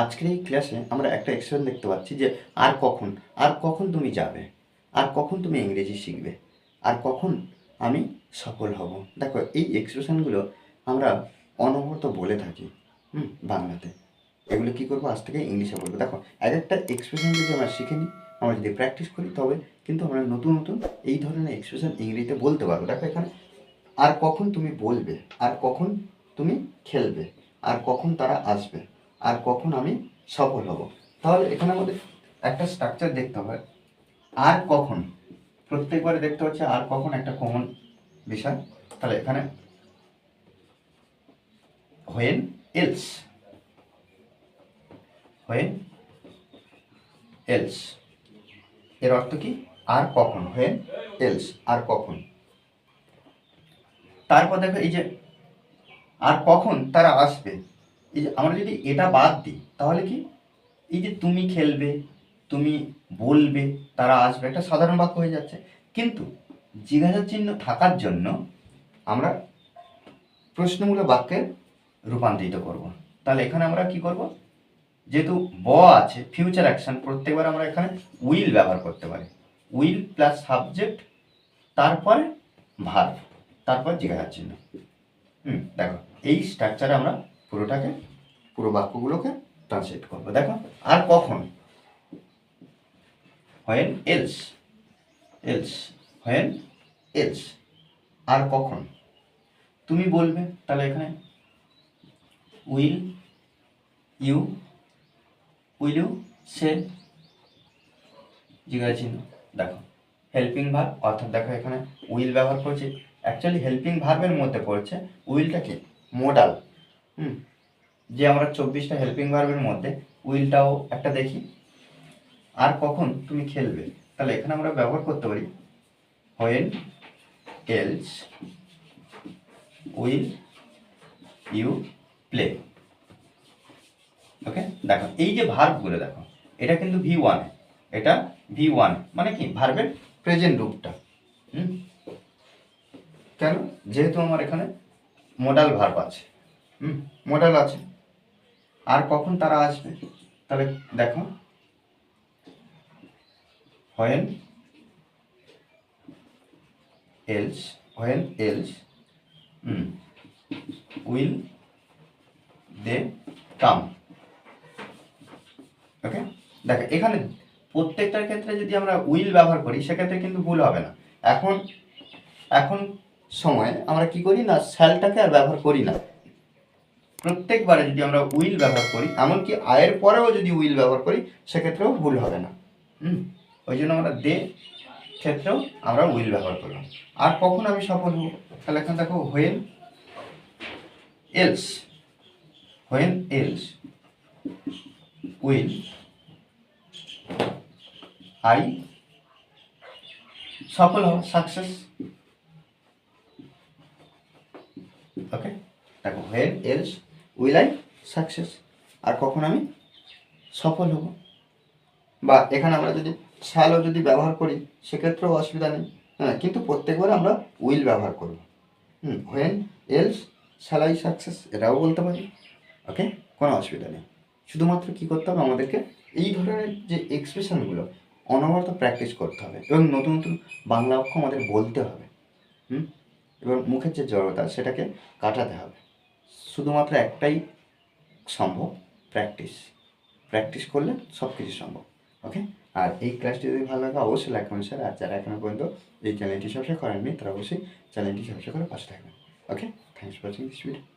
আজকের এই ক্লাসে আমরা একটা এক্সপ্রেশন দেখতে পাচ্ছি যে, আর কখন? আর কখন তুমি যাবে? আর কখন তুমি ইংরেজি শিখবে? আর কখন আমি সফল হব? দেখো, এই এক্সপ্রেশনগুলো আমরা অনবরত বলে থাকি, হুম, বাংলাতে। এগুলো কী করব? আজ থেকে ইংলিশে বলব। দেখো এক একটা এক্সপ্রেশন যদি আমরা শিখে নিই, আমরা যদি প্র্যাকটিস করি, তবে কিন্তু আমরা নতুন নতুন এই ধরনের এক্সপ্রেশন ইংরেজিতে বলতে পারব। দেখো এখানে, আর কখন তুমি বলবে? আর কখন তুমি খেলবে? আর কখন তারা আসবে? আর কখন আমি সফল হব। তাহলে এখানে আমাদের একটা স্ট্রাকচার দেখতে হবে। আর কখন? প্রত্যেকবারে দেখতে হচ্ছে আর কখন একটা কমন বিষয়। তাহলে এখানে হোয়েন এলস হোয়েন এলস এর অর্থ কি? আর কখন? হোয়েন এলস আর কখন? তারপর দেখো এই যে আর কখন তারা আসবে? এই যে আমরা যদি এটা বাদ দিই, তাহলে কি? এই যে তুমি খেলবে, তুমি বলবে, তারা আসবে, একটা সাধারণ বাক্য হয়ে যাচ্ছে। কিন্তু জিজ্ঞাসা চিহ্ন থাকার জন্য আমরা প্রশ্নমূলক বাক্যে রূপান্তরিত করব। তাহলে এখানে আমরা কি করব? যেহেতু ব আছে ফিউচার অ্যাকশন প্রত্যেকবার আমরা এখানে উইল ব্যবহার করতে পারি। উইল প্লাস সাবজেক্ট তারপরে ভার্ব তারপর জিজ্ঞাসা চিহ্ন হুম, দেখো, এই স্ট্রাকচারে আমরা পুরোটাকে পুরো বাক্যগুলোকে ট্রান্সলেট করব। দেখো, আর কখন? When else else when else আর কখন? তুমি বলবে তাহলে এখানে উইল ইউ উইল ইউ সে জিজ্ঞাসা দেখো হেল্পিং ভার্ব অর্থাৎ দেখো এখানে উইল ব্যবহার করছি। অ্যাকচুয়ালি হেল্পিং ভার্বের মধ্যে পড়ছে উইলটা কি? মোডাল হুম? যে আমরা চব্বিশটা হেল্পিং ভার্বের মধ্যে উইলটাও একটা দেখি। আর কখন তুমি খেলবে? তাহলে এখানে আমরা ব্যবহার করতে পারি when else will you play okay দেখো, এই যে ভার্বগুলো দেখো, এটা কিন্তু ভি ওয়ান এটা ভি ওয়ান মানে কি? ভার্বের প্রেজেন্ট রূপটা। হুম? কেন? যেহেতু আমার এখানে মোডাল ভার্ব আছে। হুম? মোডাল আছে। আর কখন তারা আসবে? তাহলে দেখো। When else when else will they come okay দেখো, এখানে প্রত্যেকটার ক্ষেত্রে যদি আমরা উইল ব্যবহার করি, সেক্ষেত্রে কিন্তু ভুল হবে না। এখন এখন সময় আমরা কি করি না? শ্যালটাকে আর ব্যবহার করি না। প্রত্যেকবারে যদি আমরা উইল ব্যবহার করি, এমনকি আয়ের পরেও যদি উইল ব্যবহার করি, সেক্ষেত্রেও ভুল হবে না। হুম? ওই জন্য আমরা দে ক্ষেত্রেও আমরা উইল ব্যবহার করলাম। আর কখন আমি সফল হব? তাহলে এখন দেখো when else when else will I সফল হব? সাকসেস ওকে দেখো when else will I success. আর কখন আমি সফল হব? বা এখানে আমরা যদি শ্যালও যদি ব্যবহার করি, সেক্ষেত্রেও অসুবিধা নেই। হ্যাঁ কিন্তু প্রত্যেকবার আমরা উইল ব্যবহার করব। হুম when else shall I success এটাও বলতে পারি। ওকে? কোনো অসুবিধা নেই। শুধুমাত্র কী করতে হবে? আমাদেরকে এই ধরনের যে এক্সপ্রেশনগুলো অনবরত প্র্যাকটিস করতে হবে এবং নতুন নতুন বাংলা অক্ষ আমাদের বলতে হবে। হুম, এবং মুখের যে জড়তা, সেটাকে কাটাতে হবে। শুধুমাত্র একটাই সম্ভব প্র্যাকটিস প্র্যাকটিস করলে সব কিছু সম্ভব ওকে আর এই ক্লাসটি যদি ভালো লাগে, অবশ্যই লাইক কমেন্ট শেয়ার আর যারা এখনও পর্যন্ত এই চ্যানেলটি সবসময় করেননি, তারা অবশ্যই চ্যানেলটি সবসময় করে পাশে থাকবেন okay thanks for watching this video